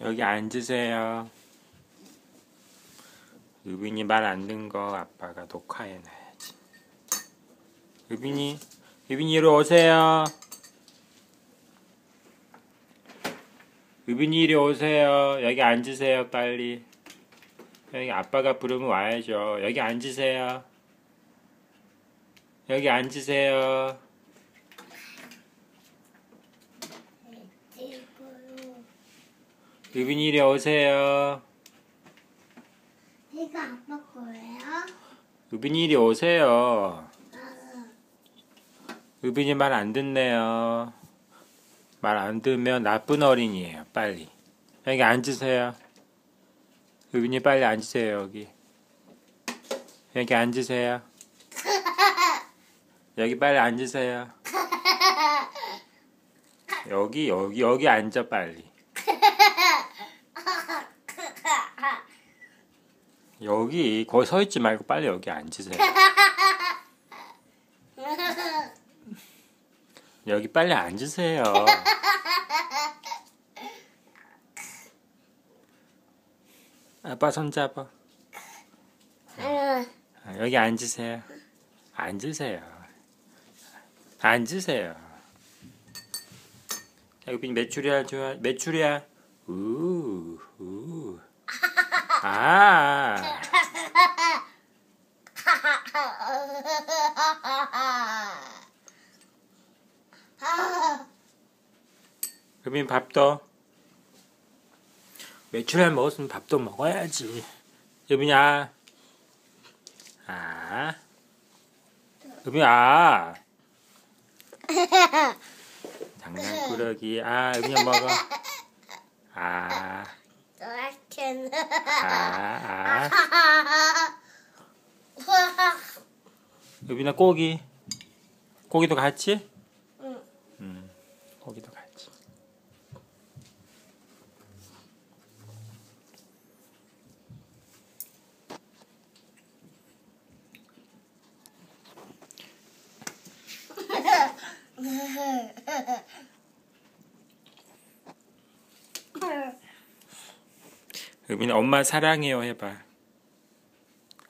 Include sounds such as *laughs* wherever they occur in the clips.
여기 앉으세요. 유빈이 말 안 듣는 거 아빠가 녹화해놔야지. 유빈이, 유빈이 이리 오세요. 유빈이 이리 오세요. 여기 앉으세요, 빨리. 여기 아빠가 부르면 와야죠. 여기 앉으세요. 여기 앉으세요. 이거요. 유빈이 이리 오세요. 이거 아빠 거예요? 유빈이 이리 오세요. 아, 유빈이 말 안 듣네요. 말 안 듣면 나쁜 어린이에요. 빨리. 여기 앉으세요. 유빈이 빨리 앉으세요, 여기. 여기 앉으세요. *laughs* 여기 빨리 앉으세요. *laughs* 여기, 여기, 여기 앉아, 빨리. 여기, 거기 서 있지 말고 빨리 여기 앉으세요. 여기 빨리 앉으세요. 아빠 손 잡아. 아, 아, 여기 앉으세요. 앉으세요. 앉으세요. 자, 여기 좋아. 메추리알. 우, 우. 아. 여빈 밥도. 메추리알 먹었으면 밥도 먹어야지. 여빈아. 아. 여빈아. 장난꾸러기. 아, 여빈아 *laughs* 먹어. 아. 아, 아. *laughs* 여빈아 고기. 고기도 같이? 응. 음, 고기도 같이. *laughs* 여빈아 엄마 사랑해요 해봐.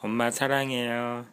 엄마 사랑해요.